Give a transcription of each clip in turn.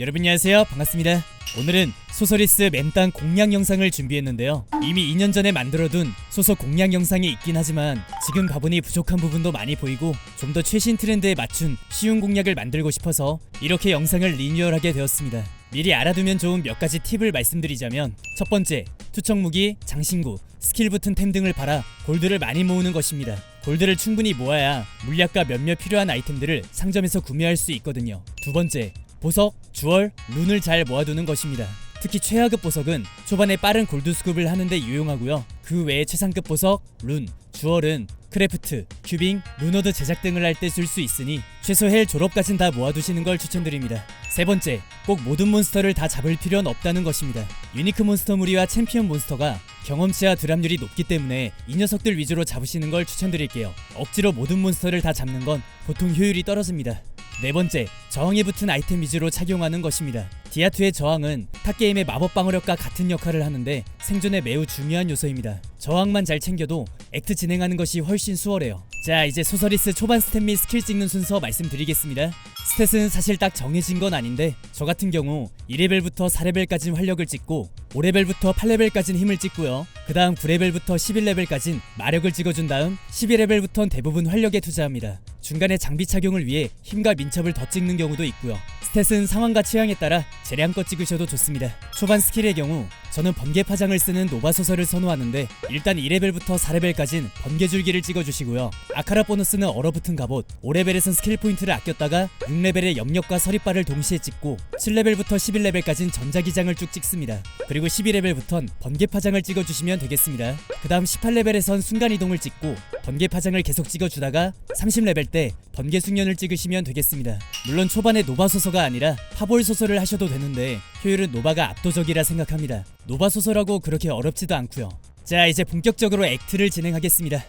여러분 안녕하세요. 반갑습니다. 오늘은 소서리스 맨땅 공략 영상을 준비했는데요. 이미 2년 전에 만들어둔 소서 공략 영상이 있긴 하지만 지금 가보니 부족한 부분도 많이 보이고 좀 더 최신 트렌드에 맞춘 쉬운 공략을 만들고 싶어서 이렇게 영상을 리뉴얼하게 되었습니다. 미리 알아두면 좋은 몇 가지 팁을 말씀드리자면 첫 번째 투척 무기, 장신구, 스킬 붙은 템 등을 팔아 골드를 많이 모으는 것입니다. 골드를 충분히 모아야 물약과 몇몇 필요한 아이템들을 상점에서 구매할 수 있거든요. 두 번째 보석, 주얼, 룬을 잘 모아두는 것입니다. 특히 최하급 보석은 초반에 빠른 골드 수급을 하는데 유용하고요. 그 외에 최상급 보석, 룬, 주얼은 크래프트, 큐빙, 루너드 제작 등을 할 때 쓸 수 있으니 최소 헬 졸업까진 다 모아두시는 걸 추천드립니다. 세 번째, 꼭 모든 몬스터를 다 잡을 필요는 없다는 것입니다. 유니크 몬스터 무리와 챔피언 몬스터가 경험치와 드랍률이 높기 때문에 이 녀석들 위주로 잡으시는 걸 추천드릴게요. 억지로 모든 몬스터를 다 잡는 건 보통 효율이 떨어집니다. 네 번째, 저항이 붙은 아이템 위주로 착용하는 것입니다. 디아투의 저항은 탑게임의 마법 방어력과 같은 역할을 하는데 생존에 매우 중요한 요소입니다. 저항만 잘 챙겨도 액트 진행하는 것이 훨씬 수월해요. 자, 이제 소서리스 초반 스탯 및 스킬 찍는 순서 말씀드리겠습니다. 스탯은 사실 딱 정해진 건 아닌데 저 같은 경우 2레벨부터 4레벨까지 활력을 찍고 5레벨부터 8레벨까지는 힘을 찍고요. 그 다음 9레벨부터 11레벨까진 마력을 찍어준 다음 12레벨부터는 대부분 활력에 투자합니다. 중간에 장비 착용을 위해 힘과 민첩을 더 찍는 경우도 있고요. 스탯은 상황과 취향에 따라 재량껏 찍으셔도 좋습니다. 초반 스킬의 경우 저는 번개 파장을 쓰는 노바 소설을 선호하는데 일단 2레벨부터 4레벨까진 번개 줄기를 찍어주시고요. 아카라 보너스는 얼어붙은 갑옷, 5레벨에선 스킬 포인트를 아꼈다가 6레벨에 염력과 서리빨을 동시에 찍고 7레벨부터 11레벨까진 전자기장을 쭉 찍습니다. 그리고 12레벨부턴 번개 파장을 찍어주시면 되겠습니다. 그 다음 18레벨에선 순간이동을 찍고 번개 파장을 계속 찍어주다가 30레벨 때 번개 숙련을 찍으시면 되겠습니다. 물론 초반에 노바 소서가 아니라 파볼 소설을 하셔도 되는데 효율은 노바가 압도적이라 생각합니다. 노바 소설하고 그렇게 어렵지도 않고요. 자 이제 본격적으로 액트를 진행하겠습니다.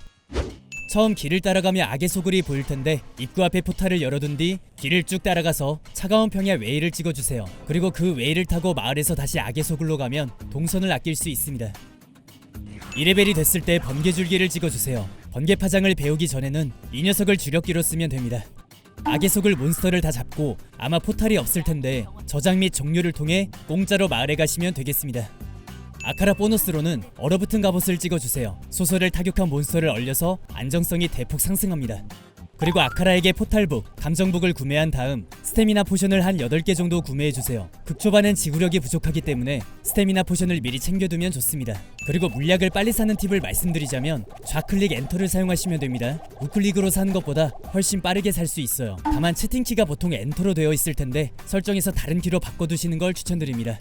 처음 길을 따라가며 악의 소굴이 보일 텐데 입구 앞에 포탈을 열어둔 뒤 길을 쭉 따라가서 차가운 평야 웨이를 찍어주세요. 그리고 그 웨이를 타고 마을에서 다시 악의 소굴로 가면 동선을 아낄 수 있습니다. 2레벨이 됐을 때 번개 줄기를 찍어주세요. 번개 파장을 배우기 전에는 이 녀석을 주력기로 쓰면 됩니다. 악의 속을 몬스터를 다 잡고 아마 포탈이 없을 텐데 저장 및 종료를 통해 공짜로 마을에 가시면 되겠습니다. 아카라 보너스로는 얼어붙은 갑옷을 찍어주세요. 소설을 타격한 몬스터를 얼려서 안정성이 대폭 상승합니다. 그리고 아카라에게 포탈북, 감정북을 구매한 다음 스태미나 포션을 한 8개 정도 구매해주세요. 극초반엔 지구력이 부족하기 때문에 스태미나 포션을 미리 챙겨두면 좋습니다. 그리고 물약을 빨리 사는 팁을 말씀드리자면 좌클릭 엔터를 사용하시면 됩니다. 우클릭으로 사는 것보다 훨씬 빠르게 살 수 있어요. 다만 채팅키가 보통 엔터로 되어 있을 텐데 설정에서 다른 키로 바꿔두시는 걸 추천드립니다.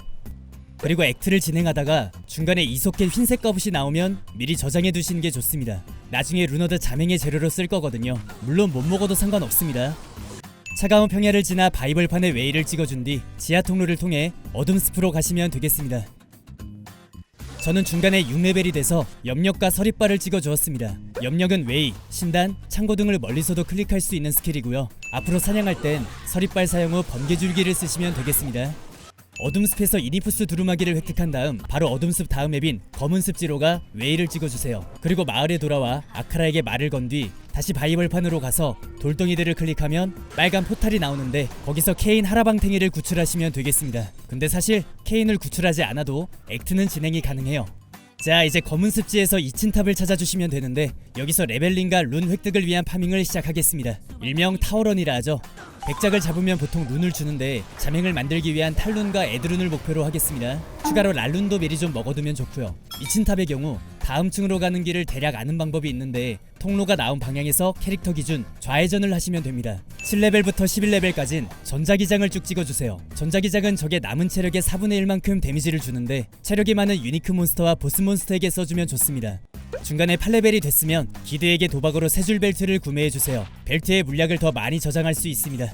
그리고 액트를 진행하다가 중간에 이속의 흰색 갑옷이 나오면 미리 저장해 두시는 게 좋습니다. 나중에 루너드 자맹의 재료로 쓸 거거든요. 물론 못 먹어도 상관없습니다. 차가운 평야를 지나 바이블판에 웨이를 찍어준 뒤 지하 통로를 통해 어둠 숲으로 가시면 되겠습니다. 저는 중간에 6레벨이 돼서 염력과 서리빨을 찍어 주었습니다. 염력은 웨이, 신단, 창고 등을 멀리서도 클릭할 수 있는 스킬이고요. 앞으로 사냥할 땐 서리빨 사용 후 번개줄기를 쓰시면 되겠습니다. 어둠숲에서 이니푸스 두루마기를 획득한 다음 바로 어둠숲 다음 앱인 검은숲지로가 웨이를 찍어주세요. 그리고 마을에 돌아와 아카라에게 말을 건 뒤 다시 바이벌판으로 가서 돌덩이들을 클릭하면 빨간 포탈이 나오는데 거기서 케인 하라방탱이를 구출하시면 되겠습니다. 근데 사실 케인을 구출하지 않아도 액트는 진행이 가능해요. 자 이제 검은 습지에서 2층 탑을 찾아주시면 되는데 여기서 레벨링과 룬 획득을 위한 파밍을 시작하겠습니다 일명 타워런이라 하죠 백작을 잡으면 보통 룬을 주는데 자맹을 만들기 위한 탈룬과 에드룬을 목표로 하겠습니다. 추가로 랄룬도 미리 좀 먹어두면 좋고요. 2층 탑의 경우 다음 층으로 가는 길을 대략 아는 방법이 있는데 통로가 나온 방향에서 캐릭터 기준 좌회전을 하시면 됩니다. 7레벨부터 11레벨까진 전자기장을 쭉 찍어주세요. 전자기장은 적의 남은 체력의 4분의 1만큼 데미지를 주는데 체력이 많은 유니크 몬스터와 보스 몬스터에게 써주면 좋습니다. 중간에 8레벨이 됐으면 기드에게 도박으로 세 줄 벨트를 구매해주세요. 벨트에 물약을 더 많이 저장할 수 있습니다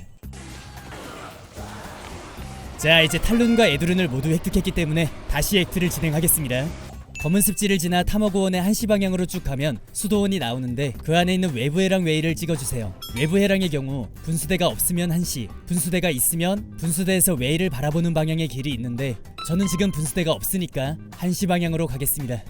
자 이제 탈룬과 에드룬을 모두 획득했기 때문에 다시 액트를 진행하겠습니다 검은 습지를 지나 탐험고원의 한시 방향으로 쭉 가면 수도원이 나오는데 그 안에 있는 외부 해랑 웨이를 찍어주세요. 외부 해랑의 경우 분수대가 없으면 한시, 분수대가 있으면 분수대에서 웨이를 바라보는 방향의 길이 있는데 저는 지금 분수대가 없으니까 한시 방향으로 가겠습니다.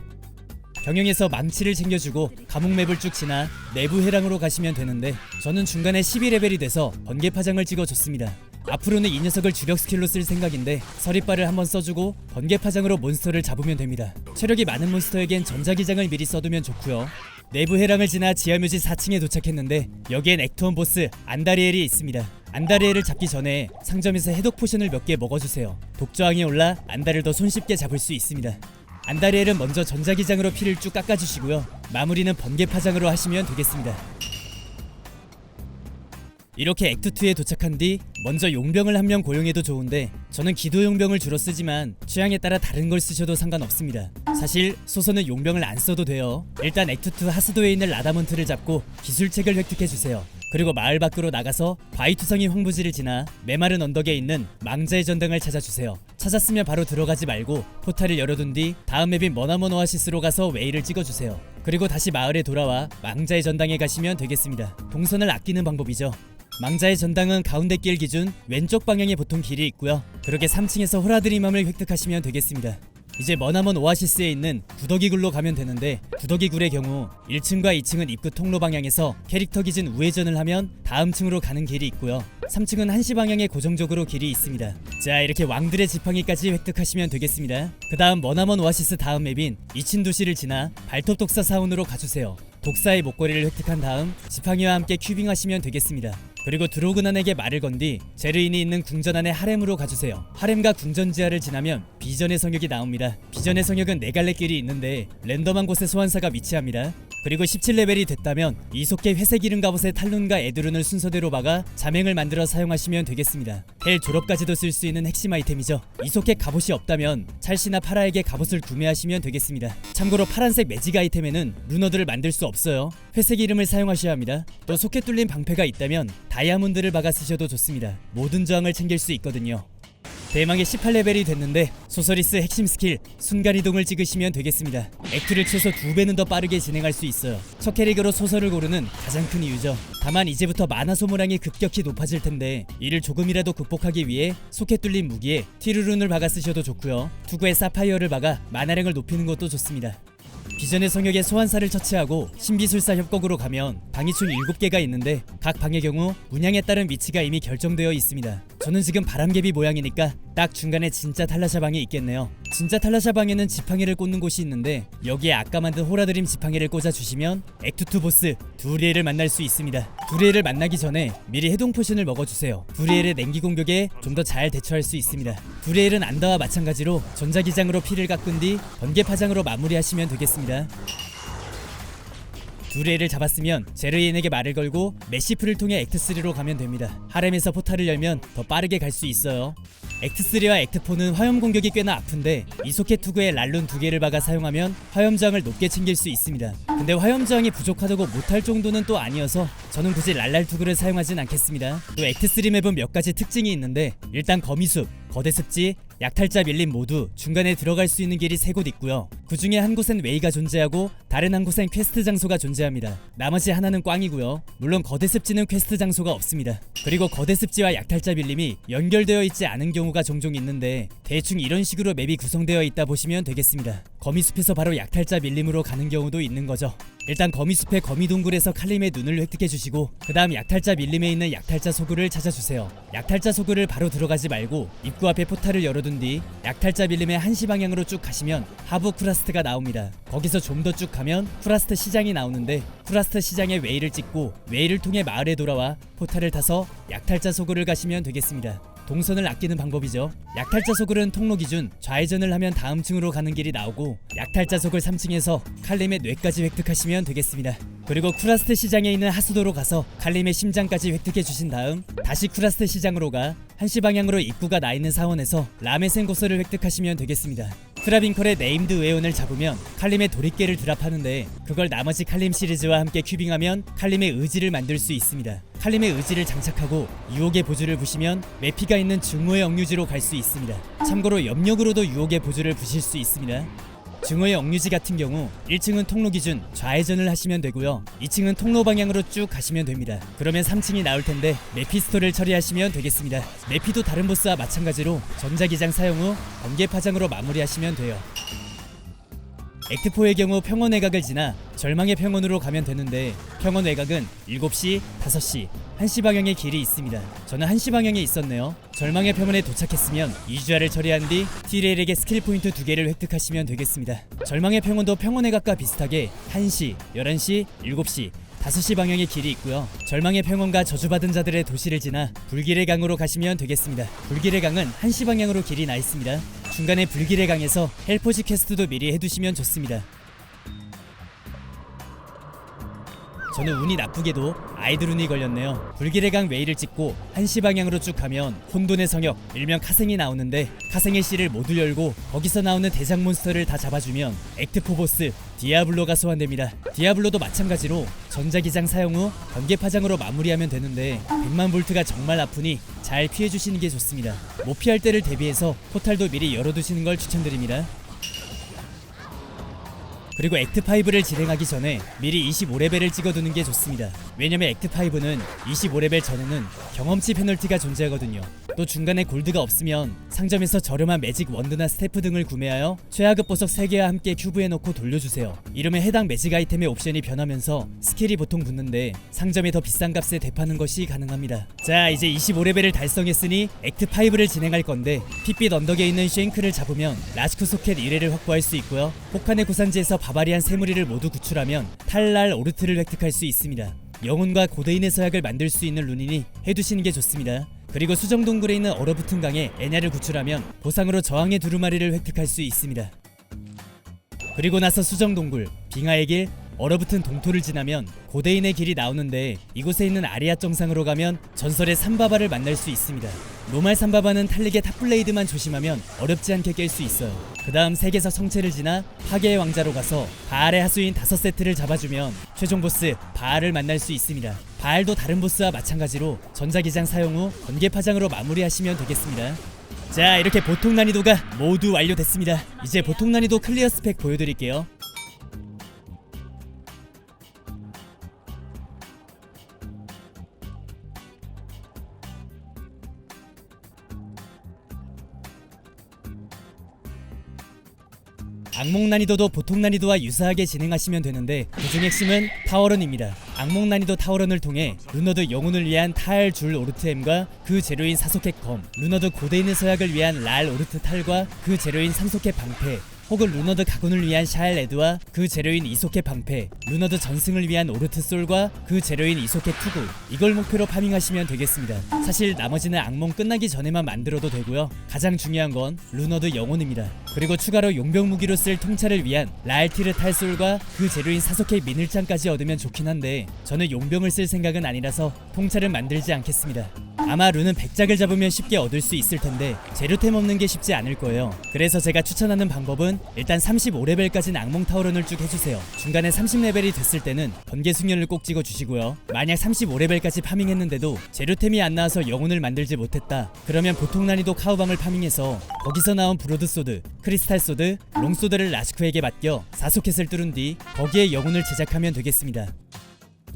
병영에서 망치를 챙겨주고 감옥맵을 쭉 지나 내부 해랑으로 가시면 되는데 저는 중간에 12레벨이 돼서 번개 파장을 찍어줬습니다. 앞으로는 이 녀석을 주력 스킬로 쓸 생각인데 서리발을 한번 써주고 번개 파장으로 몬스터를 잡으면 됩니다. 체력이 많은 몬스터에겐 전자기장을 미리 써두면 좋고요. 내부 해랑을 지나 지하묘지 4층에 도착했는데 여기엔 액트원 보스 안다리엘이 있습니다. 안다리엘을 잡기 전에 상점에서 해독 포션을 몇 개 먹어주세요. 독저항이 올라 안다를 더 손쉽게 잡을 수 있습니다. 안다리엘은 먼저 전자기장으로 피를 쭉 깎아주시고요. 마무리는 번개 파장으로 하시면 되겠습니다. 이렇게 액트2에 도착한 뒤 먼저 용병을 한 명 고용해도 좋은데 저는 기도 용병을 주로 쓰지만 취향에 따라 다른 걸 쓰셔도 상관없습니다. 사실 소서는 용병을 안 써도 돼요. 일단 액트2 하스도에 있는 라다몬트를 잡고 기술책을 획득해 주세요. 그리고 마을 밖으로 나가서 바위투성이 황부지를 지나 메마른 언덕에 있는 망자의 전당을 찾아주세요. 찾았으면 바로 들어가지 말고 포탈을 열어둔 뒤 다음 맵인 머나먼 오아시스로 가서 웨이를 찍어주세요. 그리고 다시 마을에 돌아와 망자의 전당에 가시면 되겠습니다. 동선을 아끼는 방법이죠. 망자의 전당은 가운데 길 기준 왼쪽 방향에 보통 길이 있고요. 그렇게 3층에서 호라드리맘을 획득하시면 되겠습니다. 이제 머나먼 오아시스에 있는 구더기굴로 가면 되는데 구더기굴의 경우 1층과 2층은 입구 통로 방향에서 캐릭터 기준 우회전을 하면 다음 층으로 가는 길이 있고요. 3층은 한시 방향에 고정적으로 길이 있습니다. 자 이렇게 왕들의 지팡이까지 획득하시면 되겠습니다. 그 다음 머나먼 오아시스 다음 맵인 이친 도시를 지나 발톱 독사 사원으로 가주세요. 독사의 목걸이를 획득한 다음 지팡이와 함께 큐빙하시면 되겠습니다. 그리고 드로그난에게 말을 건 뒤 제르인이 있는 궁전 안의 하렘으로 가주세요. 하렘과 궁전 지하를 지나면 비전의 성역이 나옵니다. 비전의 성역은 네 갈래 길이 있는데 랜덤한 곳에 소환사가 위치합니다. 그리고 17레벨이 됐다면 이속계 회색 이름 갑옷의 탈룬과 에드룬을 순서대로 박아 자맹을 만들어 사용하시면 되겠습니다. 헬 졸업까지도 쓸 수 있는 핵심 아이템이죠. 이속계 갑옷이 없다면 찰시나 파라에게 갑옷을 구매하시면 되겠습니다. 참고로 파란색 매직 아이템에는 루너들을 만들 수 없어요. 회색 이름을 사용하셔야 합니다. 또 소켓 뚫린 방패가 있다면 다이아몬드를 박아 쓰셔도 좋습니다. 모든 저항을 챙길 수 있거든요. 대망의 18레벨이 됐는데 소서리스 핵심 스킬 순간이동을 찍으시면 되겠습니다. 액트를 최소 두 배는 더 빠르게 진행할 수 있어요. 첫 캐릭으로 소설을 고르는 가장 큰 이유죠. 다만 이제부터 만화 소모량이 급격히 높아질 텐데 이를 조금이라도 극복하기 위해 소켓 뚫린 무기에 티르룬을 박아 쓰셔도 좋고요. 투구에 사파이어를 박아 만화량을 높이는 것도 좋습니다. 비전의 성역에 소환사를 처치하고 신비술사 협곡으로 가면 방이 총 7개가 있는데 각 방의 경우 문양에 따른 위치가 이미 결정되어 있습니다. 저는 지금 바람개비 모양이니까 딱 중간에 진짜 탈라샤 방이 있겠네요. 진짜 탈라샤 방에는 지팡이를 꽂는 곳이 있는데 여기에 아까 만든 호라드림 지팡이를 꽂아주시면 액투2 보스 두리엘을 만날 수 있습니다. 두리엘을 만나기 전에 미리 해동 포션을 먹어주세요. 두리엘의 냉기 공격에 좀 더 잘 대처할 수 있습니다. 두리엘은 안다와 마찬가지로 전자기장으로 피를 깎은 뒤 번개 파장으로 마무리하시면 되겠습니다. 두레를 잡았으면 제르인에게 말을 걸고 메시프를 통해 액트3로 가면 됩니다. 하렘에서 포탈을 열면 더 빠르게 갈 수 있어요. 액트3와 액트4는 화염 공격이 꽤나 아픈데 이소켓 투구에 랄룬 두 개를 박아 사용하면 화염 저항을 높게 챙길 수 있습니다. 근데 화염 저항이 부족하다고 못할 정도는 또 아니어서 저는 굳이 랄랄 투구를 사용하진 않겠습니다. 또 액트3 맵은 몇 가지 특징이 있는데 일단 거미숲, 거대 습지, 약탈자 밀림 모두 중간에 들어갈 수 있는 길이 세 곳 있고요. 그 중에 한 곳엔 웨이가 존재하고 다른 한 곳엔 퀘스트 장소가 존재합니다. 나머지 하나는 꽝이고요. 물론 거대 습지는 퀘스트 장소가 없습니다. 그리고 거대 습지와 약탈자 밀림이 연결되어 있지 않은 경우가 종종 있는데 대충 이런 식으로 맵이 구성되어 있다 보시면 되겠습니다. 거미숲에서 바로 약탈자 밀림으로 가는 경우도 있는 거죠. 일단 거미숲의 거미동굴에서 칼림의 눈을 획득해 주시고 그 다음 약탈자 밀림에 있는 약탈자 소굴을 찾아주세요. 약탈자 소굴을 바로 들어가지 말고 입구 앞에 포탈을 열어둔 뒤 약탈자 밀림의 한시 방향으로 쭉 가시면 하부 쿠라스트가 나옵니다. 거기서 좀 더 쭉 가면 쿠라스트 시장이 나오는데 쿠라스트 시장에 웨이를 찍고 웨이를 통해 마을에 돌아와 포탈을 타서 약탈자 소굴을 가시면 되겠습니다. 동선을 아끼는 방법이죠. 약탈자 소굴은 통로 기준 좌회전을 하면 다음 층으로 가는 길이 나오고 약탈자 소굴 3층에서 칼림의 뇌까지 획득하시면 되겠습니다. 그리고 쿠라스트 시장에 있는 하수도로 가서 칼림의 심장까지 획득해 주신 다음 다시 쿠라스트 시장으로 가 한시 방향으로 입구가 나 있는 사원에서 라메센 고서를 획득하시면 되겠습니다. 트라빈컬의 네임드 웨온을 잡으면 칼림의 도리깨를 드랍하는데 그걸 나머지 칼림 시리즈와 함께 큐빙하면 칼림의 의지를 만들 수 있습니다. 칼림의 의지를 장착하고 유혹의 보주를 부시면 메피가 있는 증오의 억류지로 갈 수 있습니다. 참고로 염력으로도 유혹의 보주를 부실 수 있습니다. 증오의 억류지 같은 경우 1층은 통로 기준 좌회전을 하시면 되고요. 2층은 통로 방향으로 쭉 가시면 됩니다. 그러면 3층이 나올 텐데 메피스토를 처리하시면 되겠습니다. 메피도 다른 보스와 마찬가지로 전자기장 사용 후 번개 파장으로 마무리하시면 돼요. 액트4의 경우 평원 외곽을 지나 절망의 평원으로 가면 되는데 평원 외곽은 7시, 5시, 한시 방향의 길이 있습니다. 저는 한시 방향에 있었네요. 절망의 평원에 도착했으면 이주화를 처리한 뒤 티레일에게 스킬 포인트 두 개를 획득하시면 되겠습니다. 절망의 평원도 평원의 각과 비슷하게 1시, 11시, 7시 5시 방향의 길이 있고요. 절망의 평원과 저주받은 자들의 도시를 지나 불길의 강으로 가시면 되겠습니다. 불길의 강은 1시 방향으로 길이 나 있습니다. 중간에 불길의 강에서 헬포지 퀘스트도 미리 해두시면 좋습니다. 저는 운이 나쁘게도 아이드룬이 걸렸네요. 불길의 강 웨이를 찍고 한시 방향으로 쭉 가면 혼돈의 성역, 일명 카생이 나오는데 카생의 씨를 모두 열고 거기서 나오는 대장 몬스터를 다 잡아주면 액트포 보스 디아블로가 소환됩니다. 디아블로도 마찬가지로 전자기장 사용 후 번개 파장으로 마무리하면 되는데 100만 볼트가 정말 아프니 잘 피해주시는 게 좋습니다. 못 피할 때를 대비해서 포탈도 미리 열어두시는 걸 추천드립니다. 그리고 액트5를 진행하기 전에 미리 25레벨을 찍어두는 게 좋습니다. 왜냐면 액트5는 25레벨 전에는 경험치 페널티가 존재하거든요. 또 중간에 골드가 없으면 상점에서 저렴한 매직 원드나 스태프 등을 구매하여 최하급 보석 3개와 함께 큐브에 넣고 돌려주세요. 이러면 해당 매직 아이템의 옵션이 변하면서 스킬이 보통 붙는데 상점에 더 비싼 값에 대파는 것이 가능합니다. 자 이제 25레벨을 달성했으니 액트5를 진행할 건데 핏빛 언덕에 있는 쉔크를 잡으면 라스크 소켓 1회를 확보할 수 있고요. 혹한의 고산지에서 바바리안 세무리를 모두 구출하면 탈랄 오르트를 획득할 수 있습니다. 영혼과 고대인의 서약을 만들 수 있는 룬이니 해두시는 게 좋습니다. 그리고 수정 동굴에 있는 얼어붙은 강에 에냐를 구출하면 보상으로 저항의 두루마리를 획득할 수 있습니다. 그리고 나서 수정 동굴, 빙하의 길, 얼어붙은 동토를 지나면 고대인의 길이 나오는데 이곳에 있는 아리아 정상으로 가면 전설의 삼바바를 만날 수 있습니다. 노말 삼바바는 탈릭의 탑블레이드만 조심하면 어렵지 않게 깰 수 있어요. 그 다음 세계사 성체를 지나 파괴의 왕자로 가서 바알의 하수인 다섯 세트를 잡아주면 최종 보스 바알을 만날 수 있습니다. 바알도 다른 보스와 마찬가지로 전자기장 사용 후 번개 파장으로 마무리하시면 되겠습니다. 자 이렇게 보통 난이도가 모두 완료됐습니다. 이제 보통 난이도 클리어 스펙 보여드릴게요. 악몽 난이도도 보통 난이도와 유사하게 진행하시면 되는데 그중 핵심은 타워런입니다. 악몽 난이도 타워런을 통해 루너드 영혼을 위한 타알 줄 오르트엠과 그 재료인 사소켓 검, 루너드 고대인의 서약을 위한 랄 오르트 탈과 그 재료인 삼소켓 방패, 혹은 루너드 가군을 위한 샤엘 레드와 그 재료인 이소켓 방패, 루너드 전승을 위한 오르트 솔과 그 재료인 이소켓 투구 이걸 목표로 파밍하시면 되겠습니다. 사실 나머지는 악몽 끝나기 전에만 만들어도 되고요. 가장 중요한 건 루너드 영혼입니다. 그리고 추가로 용병 무기로 쓸 통찰을 위한 라알티르 탈솔과 그 재료인 사소켓 미늘장까지 얻으면 좋긴 한데 저는 용병을 쓸 생각은 아니라서 통찰을 만들지 않겠습니다. 아마 룬은 100작을 잡으면 쉽게 얻을 수 있을 텐데 재료템 없는 게 쉽지 않을 거예요. 그래서 제가 추천하는 방법은 일단 35레벨까지는 악몽 타워런을 쭉 해주세요. 중간에 30레벨이 됐을 때는 번개 숙련을 꼭 찍어 주시고요. 만약 35레벨까지 파밍했는데도 재료템이 안 나와서 영혼을 만들지 못했다. 그러면 보통 난이도 카우방을 파밍해서 거기서 나온 브로드 소드, 크리스탈 소드, 롱 소드를 라스쿠에게 맡겨 사소켓을 뚫은 뒤 거기에 영혼을 제작하면 되겠습니다.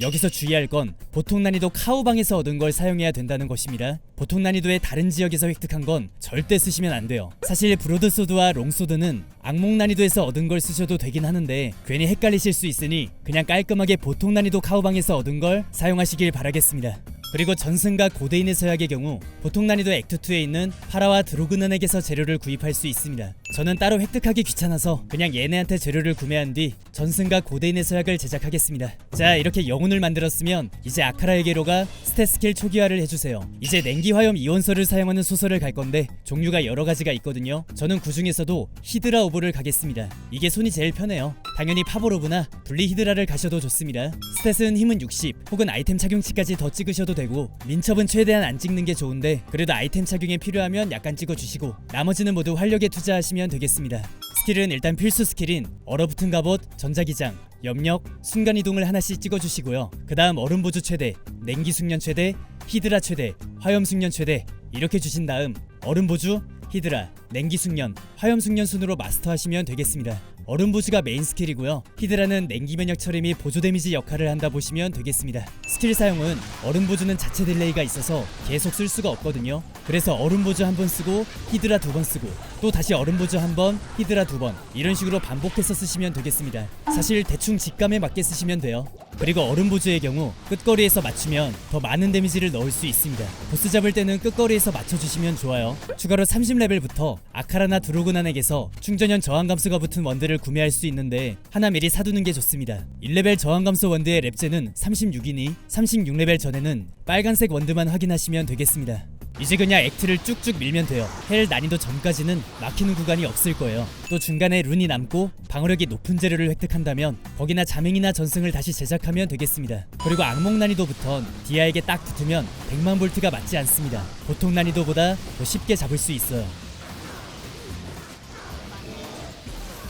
여기서 주의할 건 보통 난이도 카오방에서 얻은 걸 사용해야 된다는 것입니다. 보통 난이도의 다른 지역에서 획득한 건 절대 쓰시면 안 돼요. 사실 브로드 소드와 롱 소드는 악몽 난이도에서 얻은 걸 쓰셔도 되긴 하는데 괜히 헷갈리실 수 있으니 그냥 깔끔하게 보통 난이도 카오방에서 얻은 걸 사용하시길 바라겠습니다. 그리고 전승과 고대인의 서약의 경우 보통 난이도 액트2에 있는 파라와 드로그넌에게서 재료를 구입할 수 있습니다. 저는 따로 획득하기 귀찮아서 그냥 얘네한테 재료를 구매한 뒤 전승과 고대인의 서약을 제작하겠습니다. 자 이렇게 영혼을 만들었으면 이제 아카라에게로 가 스탯 스킬 초기화를 해주세요. 이제 냉기 화염 이온설을 사용하는 소설을 갈 건데 종류가 여러 가지가 있거든요. 저는 그 중에서도 히드라 오브를 가겠습니다. 이게 손이 제일 편해요. 당연히 파보로브나 분리 히드라를 가셔도 좋습니다. 스탯은 힘은 60 혹은 아이템 착용치까지 더 찍으셔도 되고 민첩은 최대한 안 찍는 게 좋은데 그래도 아이템 착용에 필요하면 약간 찍어주시고 나머지는 모두 활력에 투자하시면 되겠습니다. 스킬은 일단 필수 스킬인 얼어붙은 갑옷, 전자기장, 염력, 순간이동을 하나씩 찍어주시고요. 그 다음 얼음 보조 최대, 냉기 숙련 최대, 히드라 최대, 화염 숙련 최대 이렇게 주신 다음 얼음 보주, 히드라, 냉기 숙련, 화염 숙련 순으로 마스터하시면 되겠습니다. 얼음 보주가 메인 스킬이고요. 히드라는 냉기 면역 처리 및 보조 데미지 역할을 한다 보시면 되겠습니다. 스킬 사용은 얼음 보주는 자체 딜레이가 있어서 계속 쓸 수가 없거든요. 그래서 얼음 보주 한번 쓰고 히드라 두 번 쓰고 또 다시 얼음 보조 한 번 히드라 두 번 이런 식으로 반복해서 쓰시면 되겠습니다 사실 대충 직감에 맞게 쓰시면 돼요 그리고 얼음 보조의 경우 끝거리에서 맞추면 더 많은 데미지를 넣을 수 있습니다. 보스 잡을 때는 끝거리에서 맞춰주시면 좋아요. 추가로 30레벨부터 아카라나 드로그난에게서 충전형 저항 감소가 붙은 원드를 구매할 수 있는데 하나 미리 사두는 게 좋습니다. 1레벨 저항 감소 원드의 랩제는 36이니 36레벨 전에는 빨간색 원드만 확인하시면 되겠습니다 이제 그냥 액트를 쭉쭉 밀면 돼요. 헬 난이도 전까지는 막히는 구간이 없을 거예요. 또 중간에 룬이 남고 방어력이 높은 재료를 획득한다면 거기나 자맹이나 전승을 다시 제작하면 되겠습니다. 그리고 악몽 난이도부턴 디아에게 딱 붙으면 100만 볼트가 맞지 않습니다. 보통 난이도보다 더 쉽게 잡을 수 있어요.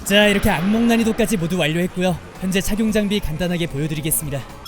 자 이렇게 악몽 난이도까지 모두 완료했고요. 현재 착용 장비 간단하게 보여드리겠습니다.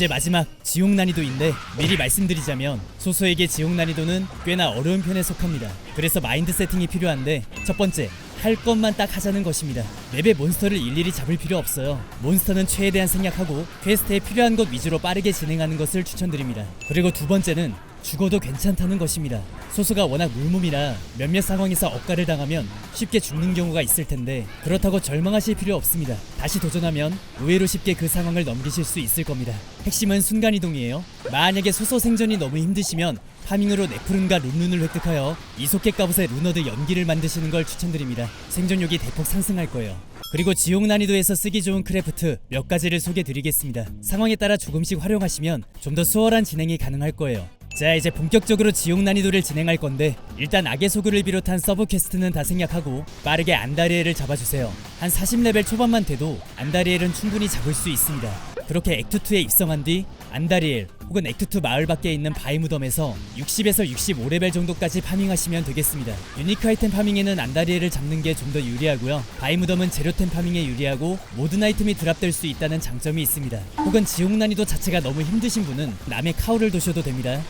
이제 마지막 지옥 난이도인데 미리 말씀드리자면 소소에게 지옥 난이도는 꽤나 어려운 편에 속합니다. 그래서 마인드 세팅이 필요한데 첫 번째 할 것만 딱 하자는 것입니다. 맵의 몬스터를 일일이 잡을 필요 없어요. 몬스터는 최대한 생략하고 퀘스트에 필요한 것 위주로 빠르게 진행하는 것을 추천드립니다. 그리고 두 번째는 죽어도 괜찮다는 것입니다. 소수가 워낙 물몸이라 몇몇 상황에서 억가를 당하면 쉽게 죽는 경우가 있을 텐데 그렇다고 절망하실 필요 없습니다. 다시 도전하면 의외로 쉽게 그 상황을 넘기실 수 있을 겁니다. 핵심은 순간이동이에요. 만약에 소소 생존이 너무 힘드시면 파밍으로 네프룬과 룬룬을 획득하여 이소켓 갑옷의 루너드 연기를 만드시는 걸 추천드립니다. 생존력이 대폭 상승할 거예요. 그리고 지옥 난이도에서 쓰기 좋은 크래프트 몇 가지를 소개해 드리겠습니다. 상황에 따라 조금씩 활용하시면 좀 더 수월한 진행이 가능할 거예요. 자 이제 본격적으로 지옥 난이도를 진행할 건데 일단 악의 소굴을 비롯한 서브 퀘스트는 다 생략하고 빠르게 안다리엘을 잡아주세요. 한 40레벨 초반만 돼도 안다리엘은 충분히 잡을 수 있습니다. 그렇게 액트2에 입성한 뒤 안다리엘 혹은 액트2 마을 밖에 있는 바위 무덤에서 60에서 65레벨 정도까지 파밍하시면 되겠습니다. 유니크 아이템 파밍에는 안다리엘을 잡는 게 좀 더 유리하고요. 바위 무덤은 재료템 파밍에 유리하고 모든 아이템이 드랍될 수 있다는 장점이 있습니다. 혹은 지옥 난이도 자체가 너무 힘드신 분은 남의 카우를 도셔도 됩니다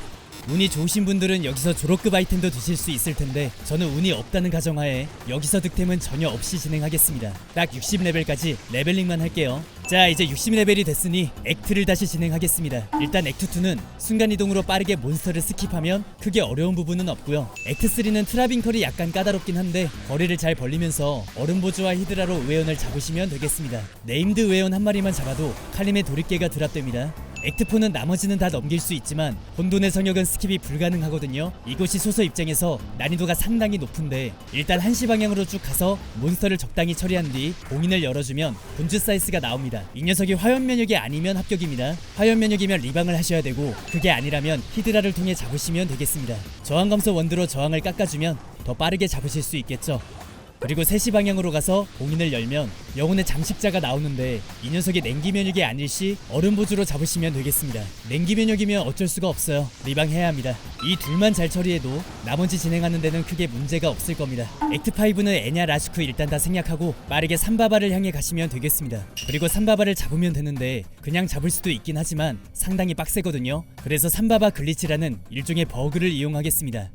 운이 좋으신 분들은 여기서 졸업급 아이템도 드실 수 있을 텐데 저는 운이 없다는 가정하에 여기서 득템은 전혀 없이 진행하겠습니다. 딱 60레벨까지 레벨링만 할게요. 자 이제 60레벨이 됐으니 액트를 다시 진행하겠습니다. 일단 액트 2는 순간이동으로 빠르게 몬스터를 스킵하면 크게 어려운 부분은 없고요. 액트 3는 트라빙컬이 약간 까다롭긴 한데 거리를 잘 벌리면서 얼음보주와 히드라로 의회원을 잡으시면 되겠습니다. 네임드 의회원 한 마리만 잡아도 칼림의 도립개가 드랍됩니다. 액트4는 나머지는 다 넘길 수 있지만 혼돈의 성역은 스킵이 불가능하거든요. 이곳이 소서 입장에서 난이도가 상당히 높은데 일단 한시 방향으로 쭉 가서 몬스터를 적당히 처리한 뒤 봉인을 열어주면 군주 사이스가 나옵니다. 이 녀석이 화염 면역이 아니면 합격입니다. 화염 면역이면 리방을 하셔야 되고 그게 아니라면 히드라를 통해 잡으시면 되겠습니다. 저항 감소 원드로 저항을 깎아주면 더 빠르게 잡으실 수 있겠죠. 그리고 3시 방향으로 가서 봉인을 열면 영혼의 장식자가 나오는데 이 녀석이 냉기 면역이 아닐 시 얼음 보주로 잡으시면 되겠습니다. 냉기 면역이면 어쩔 수가 없어요. 리방해야 합니다. 이 둘만 잘 처리해도 나머지 진행하는 데는 크게 문제가 없을 겁니다. 액트 5는 에냐 라슈크 일단 다 생략하고 빠르게 삼바바를 향해 가시면 되겠습니다. 그리고 삼바바를 잡으면 되는데 그냥 잡을 수도 있긴 하지만 상당히 빡세거든요. 그래서 삼바바 글리치라는 일종의 버그를 이용하겠습니다.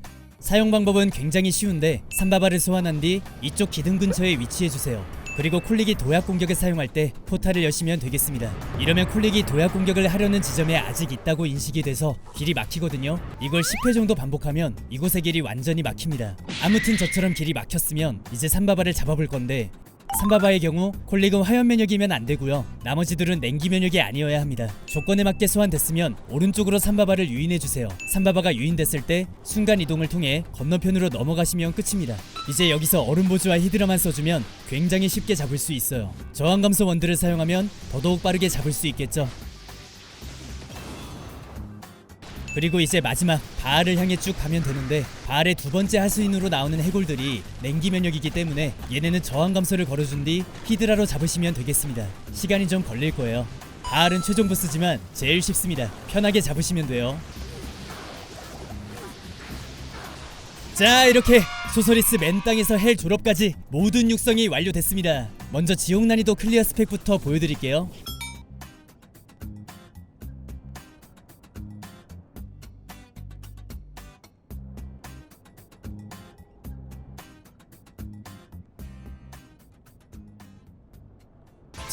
사용 방법은 굉장히 쉬운데 삼바바를 소환한 뒤 이쪽 기둥 근처에 위치해 주세요. 그리고 콜릭이 도약 공격을 사용할 때 포탈을 여시면 되겠습니다. 이러면 콜릭이 도약 공격을 하려는 지점에 아직 있다고 인식이 돼서 길이 막히거든요. 이걸 10회 정도 반복하면 이곳의 길이 완전히 막힙니다. 아무튼 저처럼 길이 막혔으면 이제 삼바바를 잡아볼 건데 삼바바의 경우 콜릭은 화염 면역이면 안 되고요. 나머지들은 냉기 면역이 아니어야 합니다. 조건에 맞게 소환됐으면 오른쪽으로 삼바바를 유인해 주세요. 삼바바가 유인됐을 때 순간 이동을 통해 건너편으로 넘어가시면 끝입니다. 이제 여기서 얼음 보주와 히드라만 써주면 굉장히 쉽게 잡을 수 있어요. 저항 감소 원드를 사용하면 더더욱 빠르게 잡을 수 있겠죠. 그리고 이제 마지막 바알을 향해 쭉 가면 되는데 바알의 두 번째 하수인으로 나오는 해골들이 냉기 면역이기 때문에 얘네는 저항 감소를 걸어준 뒤 히드라로 잡으시면 되겠습니다. 시간이 좀 걸릴 거예요. 바알은 최종 보스지만 제일 쉽습니다. 편하게 잡으시면 돼요. 자 이렇게 소서리스 맨 땅에서 헬 졸업까지 모든 육성이 완료됐습니다. 먼저 지옥 난이도 클리어 스펙부터 보여드릴게요.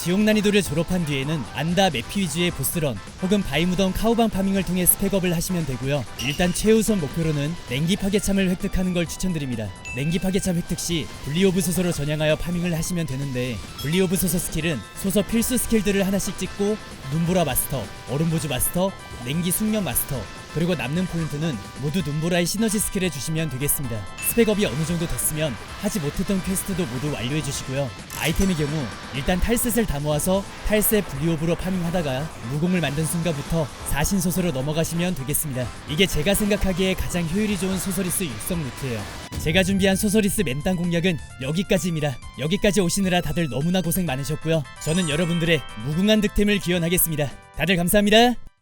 지옥 난이도를 졸업한 뒤에는 안다 매피 위주의 보스런 혹은 바이무덤 카우방 파밍을 통해 스펙업을 하시면 되고요. 일단 최우선 목표로는 냉기 파괴참을 획득하는 걸 추천드립니다. 냉기 파괴참 획득 시 분리오브 소서로 전향하여 파밍을 하시면 되는데 분리오브 소서 스킬은 소서 필수 스킬들을 하나씩 찍고 눈보라 마스터, 얼음보주 마스터, 냉기 숙련 마스터 그리고 남는 포인트는 모두 눈보라의 시너지 스킬에 주시면 되겠습니다. 스펙업이 어느 정도 됐으면 하지 못했던 퀘스트도 모두 완료해 주시고요. 아이템의 경우 일단 탈셋을 다 모아서 탈셋 분리오브로 파밍하다가 무공을 만든 순간부터 사신 소설로 넘어가시면 되겠습니다. 이게 제가 생각하기에 가장 효율이 좋은 소서리스 육성 루트예요. 제가 준비한 소서리스 맨땅 공략은 여기까지입니다. 여기까지 오시느라 다들 너무나 고생 많으셨고요. 저는 여러분들의 무궁한 득템을 기원하겠습니다. 다들 감사합니다.